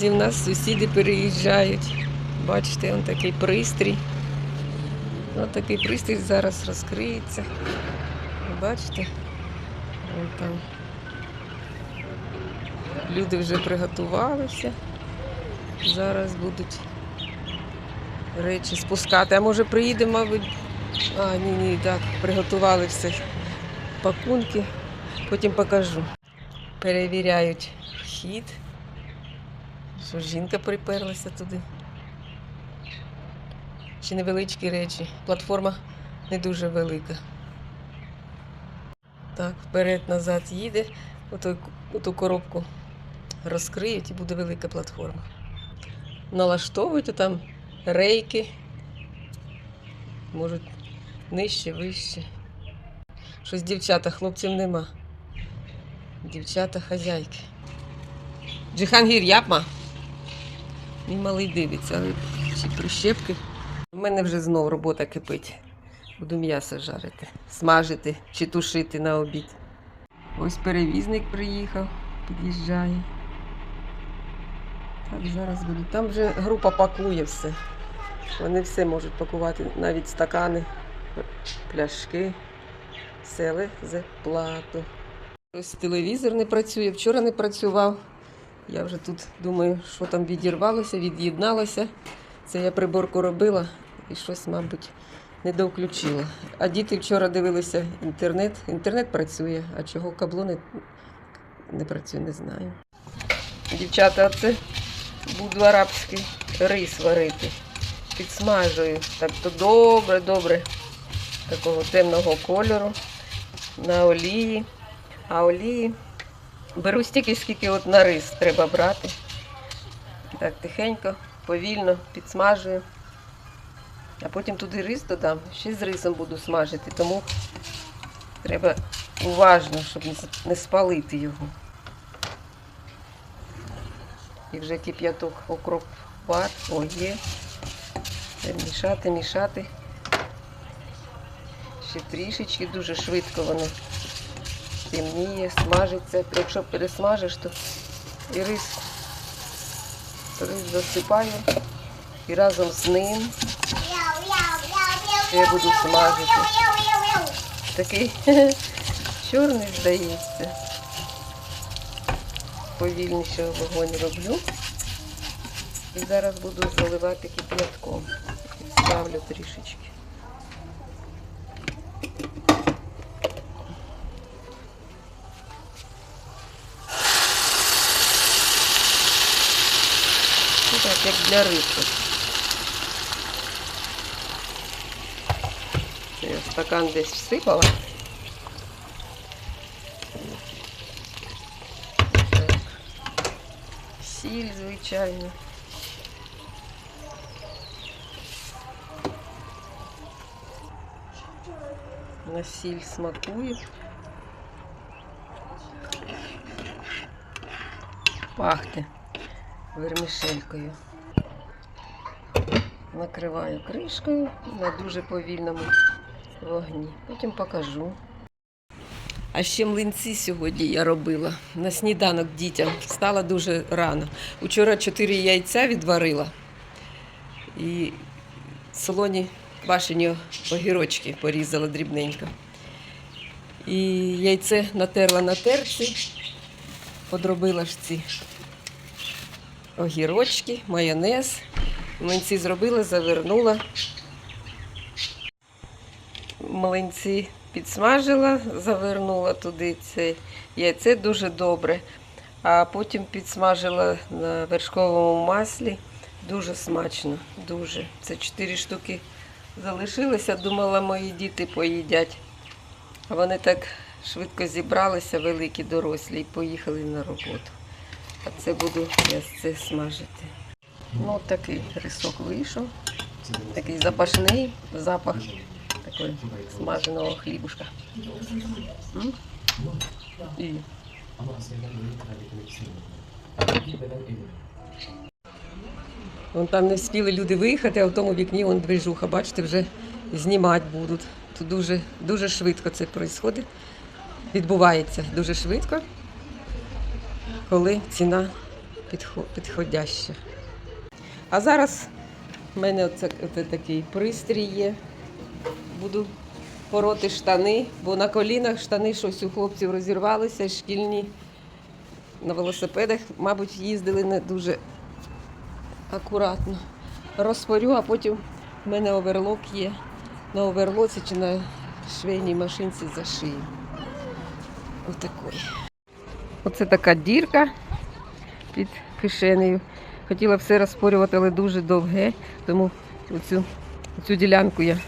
Зі в нас сусіди переїжджають. Бачите, он такий пристрій. Ось такий пристрій зараз розкриється. Бачите? Вон там. Люди вже приготувалися. Зараз будуть речі спускати. А може приїде, мабуть. А, ні, ні, так, приготували все. Пакунки. Потім покажу. Перевіряють вхід. Що жінка приперлася туди. Чи невеличкі речі. Платформа не дуже велика. Так, вперед-назад їде. Оту коробку розкриють і буде велика платформа. Налаштовують там рейки. Можуть нижче, вище. Щось дівчата, хлопців нема. Дівчата хазяйки. Джихангір япма. Мій малий дивиться, але чи прищепки. У мене вже знов робота кипить. Буду м'ясо жарити, смажити чи тушити на обід. Ось перевізник приїхав, під'їжджає. Так, зараз буду. Там вже група пакує все. Вони все можуть пакувати, навіть стакани, пляшки, сели за плату. Ось телевізор не працює, вчора не працював. Я вже тут думаю, що там відірвалося, від'єдналося. Це я приборку робила і щось, мабуть, не довключила. А діти вчора дивилися інтернет. Інтернет працює, а чого кабло не, не працює, не знаю. Дівчата, оце буду арабський рис варити. Підсмажую. Так то добре, добре. Такого темного кольору на олії. А олії беру стільки, скільки от на рис треба брати. Так, тихенько, повільно підсмажую. А потім туди рис додам. Ще з рисом буду смажити, тому треба уважно, щоб не- спалити його. І вже кип'яток окроп вар, о, є. Мішати, мішати. Ще трішечки, дуже швидко воно темніє, смажиться. Якщо пересмажиш, то і рис, рис засипаю і разом з ним я буду смажити. Такий чорний здається. Повільніше вогонь роблю. І зараз буду заливати кип'ятком. Ставлю трішечки. Ну так, як для рибки. Це я в стакан десь всипала. Так. Сіль, звичайно. На сіль смакую. Пахне вермішелькою. Накриваю кришкою на дуже повільному вогні. Потім покажу. А ще млинці сьогодні я робила на сніданок дітям. Встала дуже рано. Учора чотири яйця відварила і солоні квашені огірочки порізала дрібненько. І яйце натерла на терці, подробила ж ці огірочки, майонез. Млинці зробила, завернула. Млинці підсмажила, завернула туди це яйце дуже добре. А потім підсмажила на вершковому маслі. Дуже смачно, дуже. Це чотири штуки залишилося. Думала, мої діти поїдять. Вони так швидко зібралися, великі, дорослі, і поїхали на роботу. А це буду я це смажити. Ну, такий рисок вийшов. Такий запашний запах такої смаженого хлібушка. І Вон там не встигли люди виїхати, а в тому вікні вон движуха, бачите, вже знімати будуть. Тут дуже, дуже швидко це відбувається. Відбувається дуже швидко, коли ціна підхо- підходяще. А зараз в мене оце, оце такий пристрій є. Буду пороти штани, бо на колінах штани щось у хлопців розірвалися, шкільні на велосипедах, мабуть, їздили не дуже акуратно. Розпорю, а потім в мене оверлок є. На оверлоці чи на швейній машинці за зашию. Отакої. Оце така дірка під кишенею. Хотіла все розпорювати, але дуже довге, тому оцю, цю ділянку я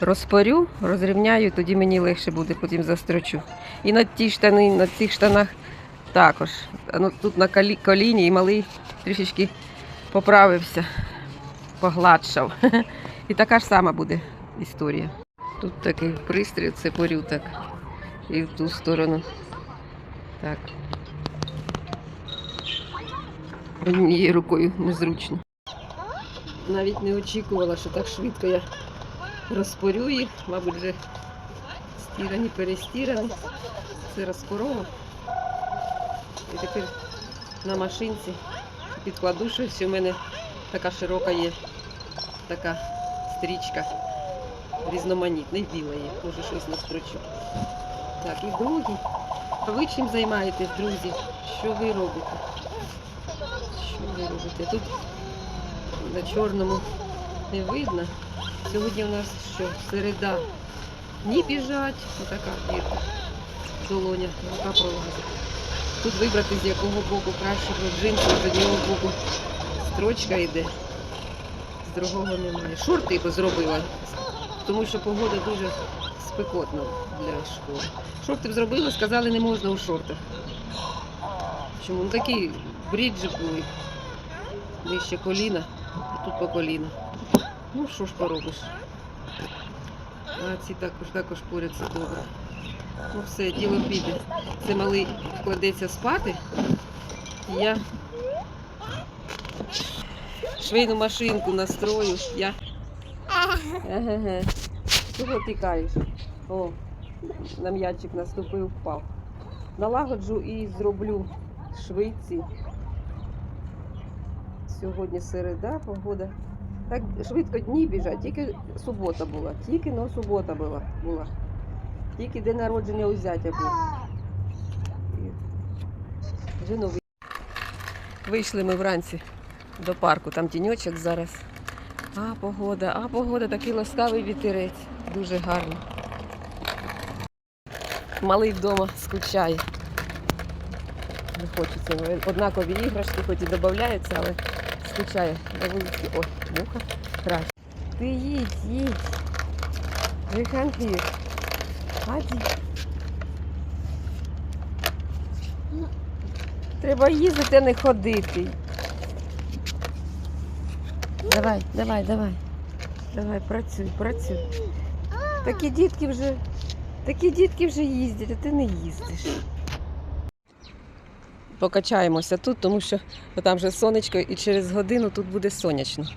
розпорю, розрівняю, тоді мені легше буде, потім застрочу. І на ті штани, на цих штанах також. Ну, тут на колі, коліні і малий трішечки поправився, погладшав. І така ж сама буде історія. Тут такий пристрій, це порю так. І в ту сторону. Так. Однією рукою незручно. Навіть не очікувала, що так швидко я розпорю їх, мабуть, вже стірані, перестірані. Це розпорова. І тепер на машинці підкладу щось. У мене така широка є така стрічка різноманітна, біла є, може щось настрочу. Так, і другі. А ви чим займаєтесь, друзі? Що ви робите? Що? Тут на чорному не видно. Сьогодні у нас що? Середа. Ні біжать, отака дірка. Долоня, рука пролазить. Тут вибрати з якого боку краще джинси, з одного боку строчка йде, з другого немає. Шорти б зробила, тому що погода дуже спекотна для школи. Шорти б зробили, сказали, не можна у шортах. Чому? Ну такі бріджі були. Нижче коліна, а тут по коліна. Ну що ж поробиш? А ці також також поряться добре. Ну все, діло піде. Це малий вкладеться спати. І я швейну машинку настрою. Я. Ага. Чого тікаєш? О, на м'ячик наступив, впав. Налагоджу і зроблю швидці. Сьогодні середа, погода. Так швидко дні біжать, тільки субота була, тільки но субота була. була. Тільки день народження у зятя був. Вже новий. Вийшли ми вранці до парку, там тіньочок зараз. А погода, а погода, такий ласкавий вітерець. Дуже гарно. Малий вдома скучає. Не хочеться. Однакові іграшки, хоч і додаються, але скучає. На вулиці. Ой, муха. Краще. Ти їдь, їдь. We can hear. Треба їздити, а не ходити. Давай, давай, давай. Давай, працюй, працюй. Такі дітки вже, такі дітки вже їздять, а ти не їздиш. Покачаємося тут, тому що там вже сонечко і через годину тут буде сонячно,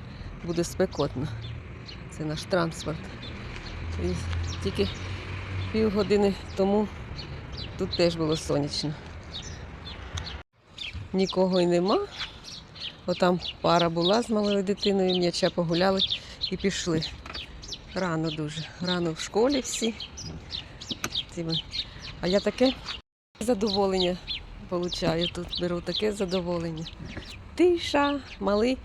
буде спекотно. Це наш транспорт. І тільки півгодини тому тут теж було сонячно. Нікого й нема. Отам пара була з малою дитиною, м'яча погуляли і пішли. Рано дуже. Рано в школі всі. А я таке задоволення получаю тут. Беру таке задоволення. Тиша, малий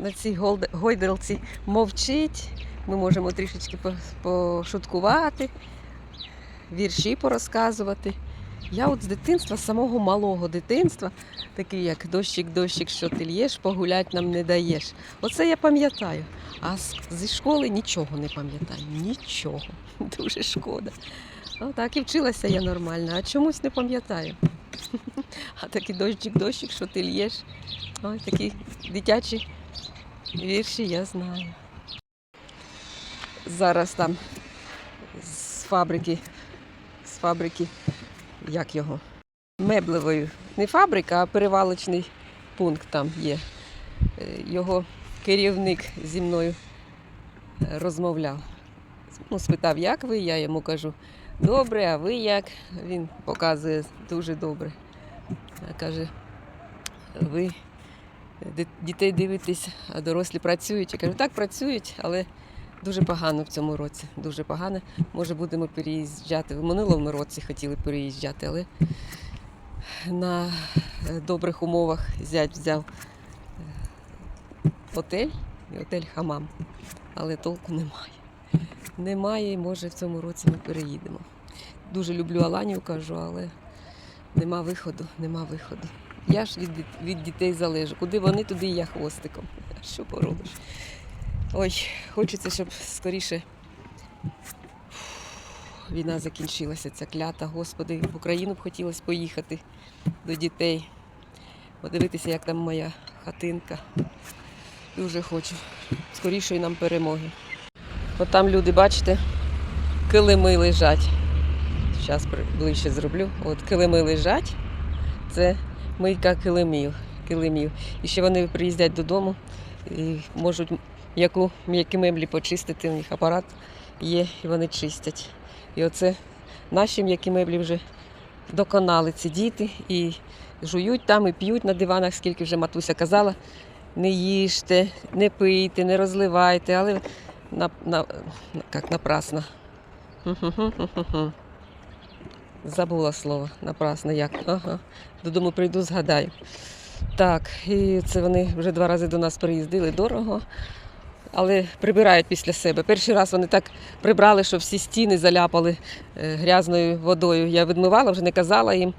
на цій гойдалці мовчить. Ми можемо трішечки пошуткувати, вірші порозказувати. Я от з дитинства, з самого малого дитинства, такий як дощик, дощик, що ти л'єш, погулять нам не даєш. Оце я пам'ятаю. А зі школи нічого не пам'ятаю. Нічого. Дуже шкода. Отак і вчилася я нормально, а чомусь не пам'ятаю. А такий дощик, дощик, що ти л'єш. Ой, такі дитячі вірші я знаю. Зараз там з фабрики, з фабрики, як його? Меблевої. Не фабрика, а перевалочний пункт там є. Е, Його керівник зі мною розмовляв. Ну, спитав, як ви? Я йому кажу, добре, а ви як? Він показує дуже добре. А Каже, ви дітей дивитесь, а дорослі працюють. Я кажу, так працюють, але дуже погано в цьому році. Дуже погано. Може, будемо переїжджати. В минулому році хотіли переїжджати, але на добрих умовах зять взяв е, готель і готель Хамам. Але толку немає. Немає, може в цьому році ми переїдемо. Дуже люблю Аланію, кажу, але нема виходу, нема виходу. Я ж від, від дітей залежу. Куди вони, туди і я хвостиком. Що поробиш? Ой, хочеться, щоб скоріше війна закінчилася, ця клята. Господи, в Україну б хотілося поїхати до дітей. Подивитися, як там моя хатинка. Дуже хочу. Скорішої нам перемоги. От там люди, бачите, килими лежать. Зараз ближче зроблю. От килими лежать. Це мийка килимів. килимів. І ще вони приїздять додому і можуть яку м'які меблі почистити. У них апарат є, і вони чистять. І оце наші м'які меблі вже доконали ці діти і жують там, і п'ють на диванах, скільки вже матуся казала. Не їжте, не пийте, не розливайте, але на, на, як напрасно. Забула слово, напрасно як. Ага. Додому прийду, згадаю. Так, і це вони вже два рази до нас приїздили дорого, але прибирають після себе. Перший раз вони так прибрали, що всі стіни заляпали е, грязною водою. Я відмивала, вже не казала їм.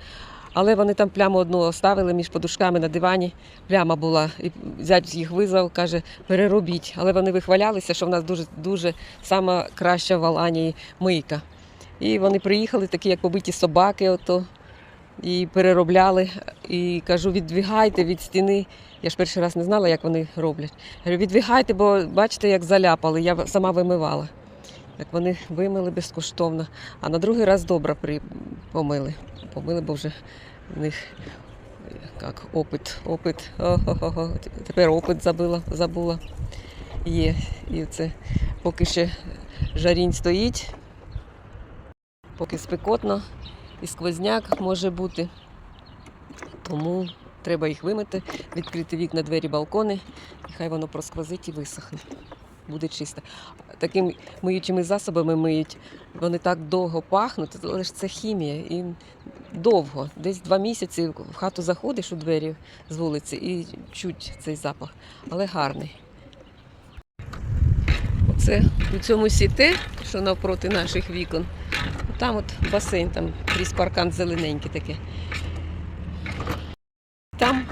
Але вони там пляму одну оставили між подушками на дивані. Пляма була. І зять їх визвав, каже, переробіть. Але вони вихвалялися, що в нас дуже дуже сама краща в Аланії мийка. І вони приїхали, такі як побиті собаки, ото, і переробляли. І кажу, віддвігайте від стіни. Я ж перший раз не знала, як вони роблять. Говорю, віддвігайте, бо бачите, як заляпали. Я сама вимивала. Як вони вимили безкоштовно. А на другий раз добре при... помили. Помили, бо вже в них як опит, опит. О-хо-хо. Тепер опит забила, забула. Є. І це поки ще жарінь стоїть, поки спекотно і сквозняк може бути. Тому треба їх вимити, відкрити вікна, двері, балкони, і хай воно просквозить і висохне. Буде чисто. Такими миючими засобами миють. Вони так довго пахнуть, але ж це хімія. І довго. Десь два місяці в хату заходиш у двері з вулиці і чуть цей запах, але гарний. Оце у цьому сіте, що навпроти наших вікон. Там от басейн, там крізь паркан зелененький таке. Там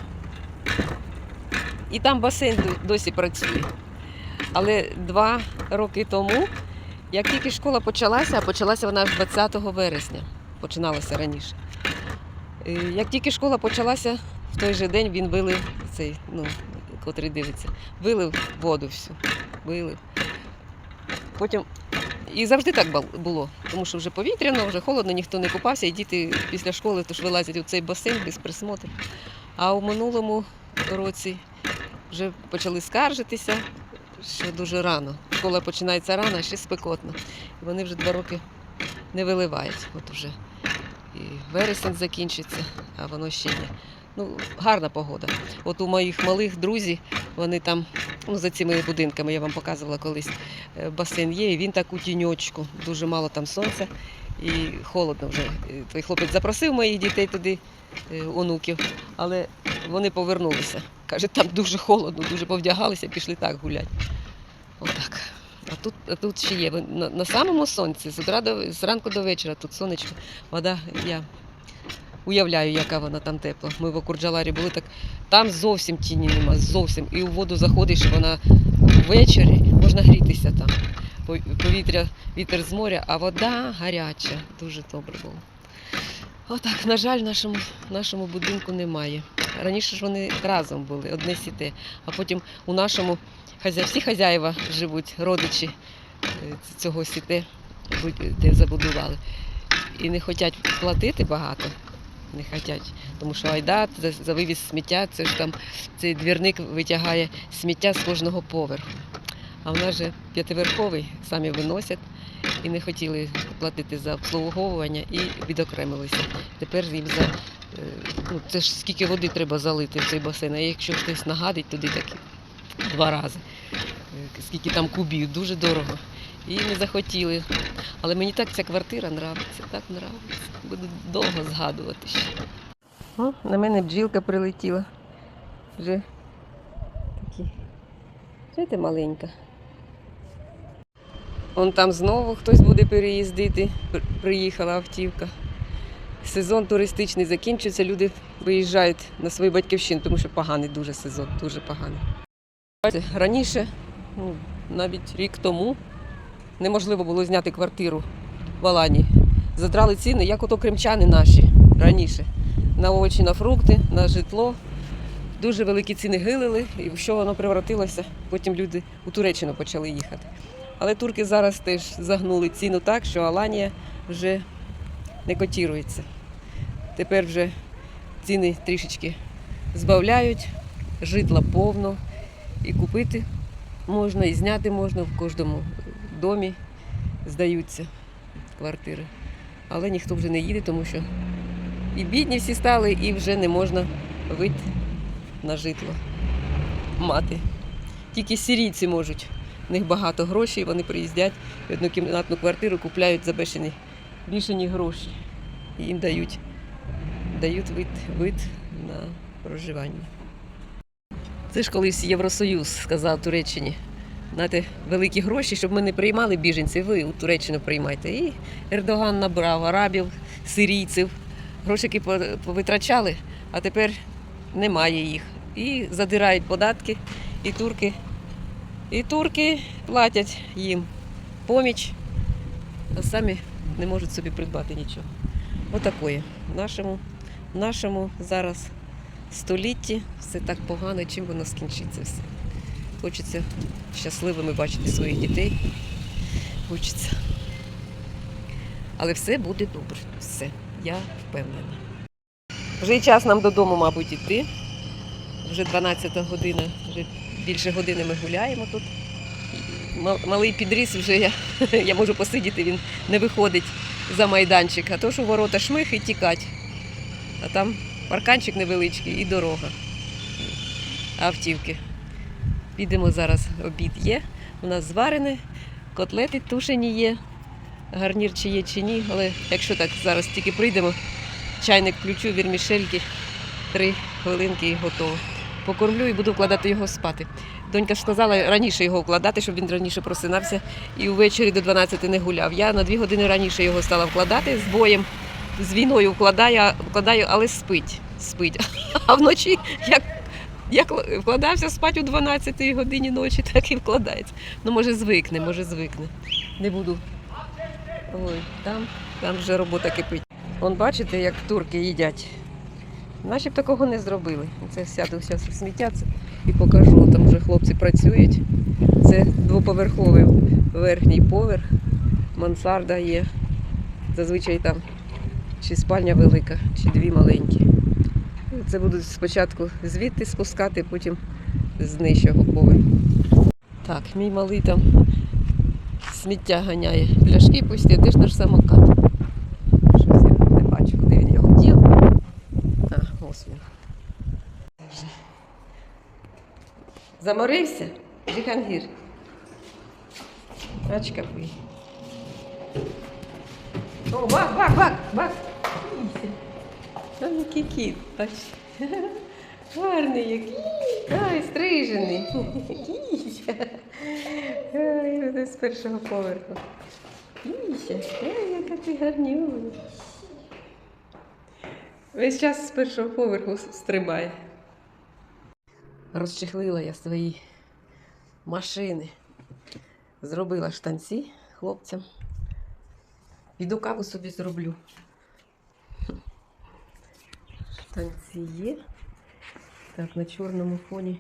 і там басейн досі працює. Але два роки тому, як тільки школа почалася, а почалася вона аж 20 вересня, починалася раніше. Е, Як тільки школа почалася, в той же день він вилив цей, ну, котрий дивиться, вилив воду всю. Вилив. Потім. І завжди так було, тому що вже повітряно, вже холодно, ніхто не купався, і діти після школи тож вилазять у цей басейн без присмотру. А у минулому році вже почали скаржитися, що дуже рано. Школа починається рано, ще спекотно. І вони вже два роки не виливають. От уже і вересень закінчиться, а воно ще не. Ну, гарна погода. От у моїх малих друзів, вони там, ну, за цими будинками, я вам показувала колись, е, басейн є, і він так у тіньочку, дуже мало там сонця і холодно вже. Той хлопець запросив моїх дітей туди, е, онуків, але вони повернулися. Каже, там дуже холодно, дуже повдягалися, пішли так гуляти. Отак. А тут, а тут ще є. На, на самому сонці, з до з ранку до вечора, тут сонечко, вода, я уявляю, яка вона там тепла. Ми в Окурджаларі були так. Там зовсім тіні нема, зовсім. І у воду заходиш, вона ввечері можна грітися там. Повітря, вітер з моря, а вода гаряча. Дуже добре було. Отак, на жаль, нашому, нашому будинку немає. Раніше ж вони разом були, одне сіте, а потім у нашому всі хазяїва живуть, родичі е, цього сіте, де забудували. І не хочуть платити багато. Не хочуть, тому що айда за, за вивіз сміття, це ж там цей двірник витягає сміття з кожного поверху. А в нас же п'ятиверховий, самі виносять і не хотіли платити за обслуговування і відокремилися. Тепер їм за е, ну, це ж скільки води треба залити в цей басейн, а якщо хтось нагадить туди так два рази, е, скільки там кубів, дуже дорого. І не захотіли. Але мені так ця квартира нравиться, так нравиться. Буду довго згадувати ще. О, на мене бджілка прилетіла. Вже такі. Знаєте, маленька. Вон там знову хтось буде переїздити. Приїхала автівка. Сезон туристичний закінчується, люди виїжджають на свою батьківщину, тому що поганий дуже сезон, дуже поганий. Раніше, ну, навіть рік тому, неможливо було зняти квартиру в Алані. Задрали ціни, як ото кримчани наші раніше. На овочі, на фрукти, на житло. Дуже великі ціни гилили, і в що воно превратилося, потім люди у Туреччину почали їхати. Але турки зараз теж загнули ціну так, що Аланія вже не котірується. Тепер вже ціни трішечки збавляють, житла повно, і купити можна, і зняти можна в кожному домі здаються квартири. Але ніхто вже не їде, тому що і бідні всі стали, і вже не можна вид на житло мати. Тільки сірійці можуть. В них багато грошей, вони приїздять в однокімнатну квартиру, купляють за бешені, гроші. І їм дають, дають вид, вид на проживання. Це ж колись Євросоюз сказав Туреччині. Знаєте, великі гроші, щоб ми не приймали біженців, ви у Туреччину приймайте. І Ердоган набрав арабів, сирійців, по- повитрачали, а тепер немає їх. І задирають податки, і турки, і турки платять їм поміч, а самі не можуть собі придбати нічого. Отакої. В нашому, нашому зараз столітті все так погано, чим воно скінчиться все. Хочеться щасливими бачити своїх дітей. Хочеться. Але все буде добре. Все. Я впевнена. Вже час нам додому, мабуть, іти. Вже 12 година, вже більше години ми гуляємо тут. Малий підріс, вже я, я можу посидіти, він не виходить за майданчик, а то ж у ворота шмих і тікать. А там парканчик невеличкий і дорога. Автівки. Підемо зараз, обід є. У нас зварене, котлети тушені є. Гарнір чи є, чи ні. Але якщо так зараз тільки прийдемо, чайник включу, вірмішельки, три хвилинки і готово. Покормлю і буду вкладати його спати. Донька сказала раніше його вкладати, щоб він раніше просинався і ввечері до 12 не гуляв. Я на дві години раніше його стала вкладати з боєм, з війною вкладаю, вкладаю але спить. спить. А вночі, як, як вкладався спати о 12 годині ночі, так і вкладається. Ну, може, звикне, може, звикне. Не буду. Ой, там, там вже робота кипить. Вон бачите, як турки їдять. Наші б такого не зробили. Це сяду зараз в сміття і покажу. Там вже хлопці працюють. Це двоповерховий верхній поверх, мансарда є. Зазвичай там чи спальня велика, чи дві маленькі. Це будуть спочатку звідти спускати, потім з нижчого поверху. Так, мій малий там сміття ганяє. Пляшки пусті, де ж наш самокат? Щось я не бачу, куди він його дів. А, ось він. Заморився? Джихангір. Ачка пий. О, бак, бак, бак, бак. Там кіт, бач. Гарний який. Ай, стрижений. Ай, це з першого поверху. Кіся, ай, яка ти гарнюня. Весь час з першого поверху стрибає. Розчехлила я свої машини. Зробила штанці хлопцям. Піду каву собі зроблю. Штанці є. Так, на чорному фоні.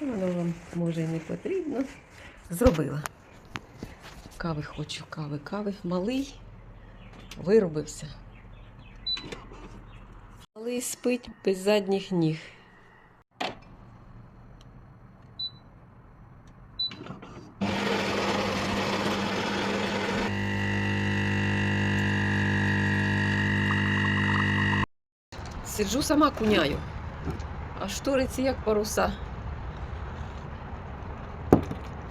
Воно вам може і не потрібно. Зробила. Кави хочу, кави, кави. Малий виробився. Малий спить без задніх ніг. Сиджу сама куняю. А шториці як паруса.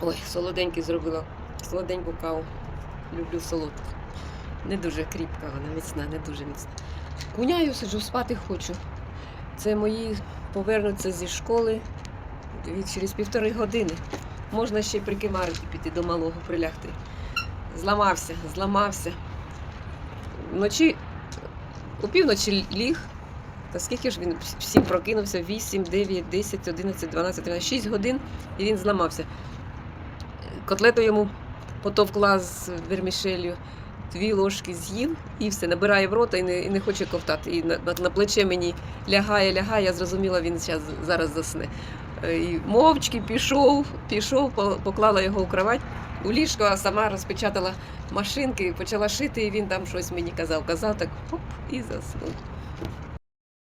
Ой, солоденький зробила. Солоденьку каву. Люблю солодку. Не дуже кріпка вона, міцна, не дуже міцна. Куняю сиджу, спати хочу. Це мої повернуться зі школи від- через півтори години. Можна ще прикимарити, піти до малого, прилягти. Зламався, зламався. Вночі, у півночі ліг. Та скільки ж він всім прокинувся? 8, 9, 10, 11, 12, 13, 6 годин і він зламався. Котлету йому потовкла з вермішелью, дві ложки з'їв і все, набирає в рота і не, і не хоче ковтати. І на, на, на плече мені лягає, лягає, я зрозуміла, він зараз, зараз засне. Е, І мовчки пішов, пішов, поклала його у кровать у ліжко, а сама розпечатала машинки, почала шити, і він там щось мені казав, казав так, хоп, і заснув.